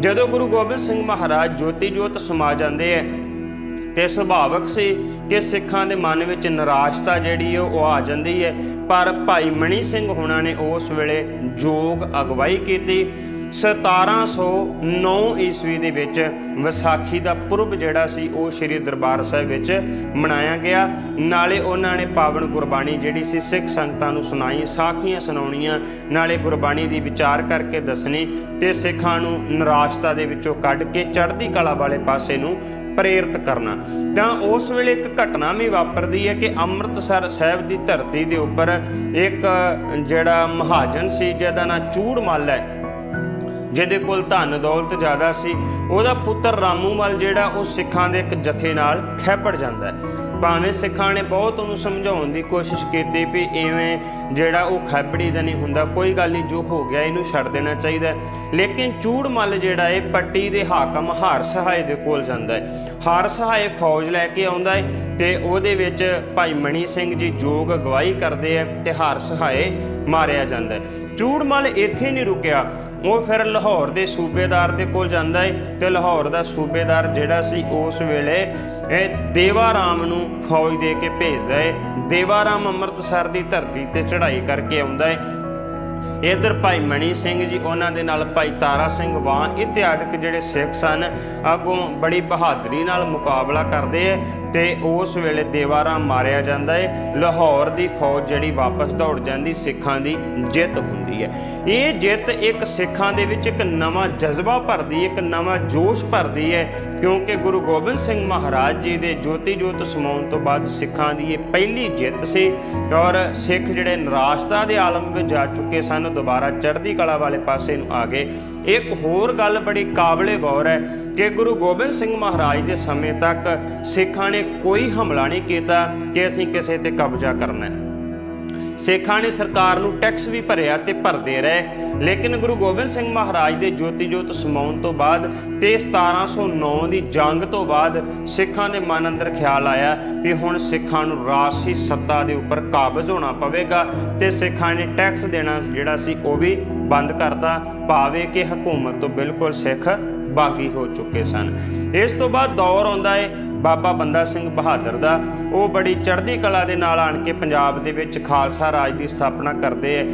ਜਦੋਂ ਗੁਰੂ ਗੋਬਿੰਦ ਸਿੰਘ ਮਹਾਰਾਜ ਜੋਤੀ ਜੋਤ ਸਮਾ ਜਾਂਦੇ ਹੈ ਤੇ ਸੁਭਾਵਕ ਸੀ ਕਿ ਸਿੱਖਾਂ ਦੇ ਮਨ ਵਿੱਚ ਨਿਰਾਸ਼ਤਾ ਜਿਹੜੀ ਹੈ ਉਹ ਆ ਜਾਂਦੀ ਹੈ ਪਰ ਭਾਈ ਮਣੀ ਸਿੰਘ ਹੁਣਾਂ ਨੇ ਉਸ ਵੇਲੇ ਜੋਗ ਅਗਵਾਈ ਕੀਤੀ 1709 ਈਸਵੀ ਦੇ ਵਿੱਚ ਵਿਸਾਖੀ ਦਾ ਪੁਰਬ ਜਿਹੜਾ ਸੀ, ਉਹ ਸ੍ਰੀ ਦਰਬਾਰ ਸਾਹਿਬ ਵਿੱਚ ਮਨਾਇਆ ਗਿਆ। ਨਾਲੇ ਉਹਨਾਂ ਨੇ ਪਾਵਨ ਗੁਰਬਾਣੀ ਜਿਹੜੀ ਸੀ, ਸਿੱਖ ਸੰਗਤਾਂ ਨੂੰ ਸੁਣਾਈ, ਸਾਖੀਆਂ ਸੁਣਾਉਣੀਆਂ। ਨਾਲੇ ਗੁਰਬਾਣੀ ਦੀ ਵਿਚਾਰ ਕਰਕੇ ਦੱਸਣੀ ਤੇ ਸਿੱਖਾਂ ਨੂੰ ਨਿਰਾਸ਼ਤਾ ਦੇ ਵਿੱਚੋਂ ਕੱਢ ਕੇ ਚੜ੍ਹਦੀ ਕਲਾ ਵਾਲੇ ਪਾਸੇ ਨੂੰ ਪ੍ਰੇਰਿਤ ਕਰਨਾ। ਤਾਂ ਉਸ ਵੇਲੇ ਇੱਕ ਘਟਨਾ ਵੀ ਵਾਪਰਦੀ ਹੈ ਕਿ ਅੰਮ੍ਰਿਤਸਰ ਸਾਹਿਬ ਦੀ ਧਰਤੀ ਦੇ ਉੱਪਰ ਇੱਕ ਜਿਹੜਾ ਮਹਾਜਨ ਸੀ, ਜਿਹਦਾ ਨਾਂ ਚੂੜ ਮੱਲ ਹੈ ਜਿਹਦੇ ਕੋਲ ਧਨ ਦੌਲਤ ਜ਼ਿਆਦਾ ਸੀ, ਉਹਦਾ ਪੁੱਤਰ ਰਾਮੂਮਲ ਜਿਹੜਾ, ਉਹ ਸਿੱਖਾਂ ਦੇ ਇੱਕ ਜਥੇ ਨਾਲ ਖੈਪੜ ਜਾਂਦਾ ਹੈ। ਭਾਵੇਂ ਸਿੱਖਾਂ ਨੇ ਬਹੁਤ ਉਹਨੂੰ ਸਮਝਾਉਣ ਦੀ ਕੋਸ਼ਿਸ਼ ਕੀਤੀ ਵੀ ਇਵੇਂ ਜਿਹੜਾ ਉਹ ਖੈਪੜੀ ਦਾ ਨਹੀਂ ਹੁੰਦਾ, ਕੋਈ ਗੱਲ ਨਹੀਂ, ਜੋ ਹੋ ਗਿਆ ਇਹਨੂੰ ਛੱਡ ਦੇਣਾ ਚਾਹੀਦਾ ਲੇਕਿਨ ਚੂੜ ਮੱਲ ਜਿਹੜਾ ਹੈ, ਪੱਟੀ ਦੇ ਹਾਕਮ ਹਾਰ ਸਹਾਏ ਦੇ ਕੋਲ ਜਾਂਦਾ ਹੈ। ਹਾਰ ਸਹਾਏ ਫੌਜ ਲੈ ਕੇ ਆਉਂਦਾ ਹੈ ਤੇ ਉਹਦੇ ਵਿੱਚ ਭਾਈ ਮਣੀ ਸਿੰਘ ਜੀ ਜੋਗ ਅਗਵਾਈ ਕਰਦੇ ਆ ਤੇ ਹਾਰ ਸਹਾਏ ਮਾਰਿਆ ਜਾਂਦਾ ਹੈ। ਚੂੜਮੱਲ ਇੱਥੇ ਨਹੀਂ ਰੁਕਿਆ। ਉਹ ਫਿਰ ਲਾਹੌਰ ਦੇ ਸੂਬੇਦਾਰ ਦੇ ਕੋਲ ਜਾਂਦਾ ਹੈ ਤੇ ਲਾਹੌਰ ਦਾ ਸੂਬੇਦਾਰ ਜਿਹੜਾ ਸੀ ਉਸ ਵੇਲੇ, ਇਹ ਦੇਵਾ ਨੂੰ ਫੌਜ ਦੇ ਕੇ ਭੇਜਦਾ ਹੈ ਦੇਵਾਰਾਮ ਅੰਮ੍ਰਿਤਸਰ ਦੀ ਧਰਤੀ ਤੇ ਚੜ੍ਹਾਈ ਕਰਕੇ ਆਉਂਦਾ ਹੈ ਇਧਰ ਭਾਈ ਮਣੀ ਸਿੰਘ ਜੀ, ਉਹਨਾਂ ਦੇ ਨਾਲ ਭਾਈ ਤਾਰਾ ਸਿੰਘ ਵਾਂ ਇਤਿਆਦਿਕ ਜਿਹੜੇ ਸਿੱਖ ਸਨ, ਅੱਗੋਂ ਬੜੀ ਬਹਾਦਰੀ ਨਾਲ ਮੁਕਾਬਲਾ ਕਰਦੇ ਐ ਤੇ ਉਸ ਵੇਲੇ ਦੇਵਾਰਾ ਮਾਰਿਆ ਜਾਂਦਾ ਹੈ ਲਾਹੌਰ ਦੀ ਫੌਜ ਜਿਹੜੀ ਵਾਪਸ ਦੌੜ ਜਾਂਦੀ, ਸਿੱਖਾਂ ਦੀ ਜਿੱਤ ਹੁੰਦੀ ਹੈ ਇਹ ਜਿੱਤ ਇੱਕ ਸਿੱਖਾਂ ਦੇ ਵਿੱਚ ਇੱਕ ਨਵਾਂ ਜਜ਼ਬਾ ਭਰਦੀ, ਇੱਕ ਨਵਾਂ ਜੋਸ਼ ਭਰਦੀ ਹੈ ਕਿਉਂਕਿ ਗੁਰੂ ਗੋਬਿੰਦ ਸਿੰਘ ਮਹਾਰਾਜ ਜੀ ਦੇ ਜੋਤੀ ਜੋਤ ਸਮਾਉਣ ਤੋਂ ਬਾਅਦ ਸਿੱਖਾਂ ਦੀ ਇਹ ਪਹਿਲੀ ਜਿੱਤ ਸੀ ਔਰ ਸਿੱਖ ਜਿਹੜੇ ਨਿਰਾਸ਼ਤਾ ਦੇ ਆਲਮ ਵਿੱਚ ਜਾ ਚੁੱਕੇ ਸਾਨੂੰ, ਦੁਬਾਰਾ ਚੜ੍ਹਦੀ ਕਲਾ ਵਾਲੇ ਪਾਸੇ ਨੂੰ ਆ ਗਏ। ਇੱਕ ਹੋਰ ਗੱਲ ਬੜੀ ਕਾਬਲੇ ਗੌਰ ਹੈ ਕਿ ਗੁਰੂ ਗੋਬਿੰਦ ਸਿੰਘ ਮਹਾਰਾਜ ਦੇ ਸਮੇਂ ਤੱਕ ਸਿੱਖਾਂ ਨੇ ਕੋਈ ਹਮਲਾ ਨਹੀਂ ਕੀਤਾ ਕਿ ਅਸੀਂ ਕਿਸੇ ਤੇ ਕਬਜ਼ਾ ਕਰਨਾ ਹੈ। ਸਿੱਖਾਂ ਨੇ ਸਰਕਾਰ ਨੂੰ ਟੈਕਸ ਵੀ ਭਰਿਆ ਤੇ ਭਰਦੇ ਰਹੇ। ਲੇਕਿਨ ਗੁਰੂ ਗੋਬਿੰਦ ਸਿੰਘ ਮਹਾਰਾਜ ਦੇ ਜੋਤੀ ਜੋਤ ਸਮਾਉਣ ਤੋਂ ਬਾਅਦ ਤੇ 1709 ਦੀ ਜੰਗ ਤੋਂ ਬਾਅਦ ਸਿੱਖਾਂ ਦੇ ਮਨ ਅੰਦਰ ਖਿਆਲ ਆਇਆ ਵੀ ਹੁਣ ਸਿੱਖਾਂ ਨੂੰ ਰਾਸ਼ੀ ਸੱਤਾ ਦੇ ਉੱਪਰ ਕਾਬਜ਼ ਹੋਣਾ ਪਵੇਗਾ ਤੇ ਸਿੱਖਾਂ ਨੇ ਟੈਕਸ ਦੇਣਾ ਜਿਹੜਾ ਸੀ ਉਹ ਵੀ ਬੰਦ ਕਰਤਾ, ਭਾਵੇਂ ਕਿ ਹਕੂਮਤ ਤੋਂ ਬਿਲਕੁਲ ਸਿੱਖ ਬਾਗੀ ਹੋ ਚੁੱਕੇ ਸਨ। ਇਸ ਤੋਂ ਬਾਅਦ ਦੌਰ ਆਉਂਦਾ ਹੈ ਬਾਬਾ ਬੰਦਾ ਸਿੰਘ ਬਹਾਦਰ ਦਾ। ਉਹ ਬੜੀ ਚੜ੍ਹਦੀ ਕਲਾ ਦੇ ਨਾਲ ਆਣ ਕੇ ਪੰਜਾਬ ਦੇ ਵਿੱਚ ਖਾਲਸਾ ਰਾਜ ਦੀ ਸਥਾਪਨਾ ਕਰਦੇ ਹੈ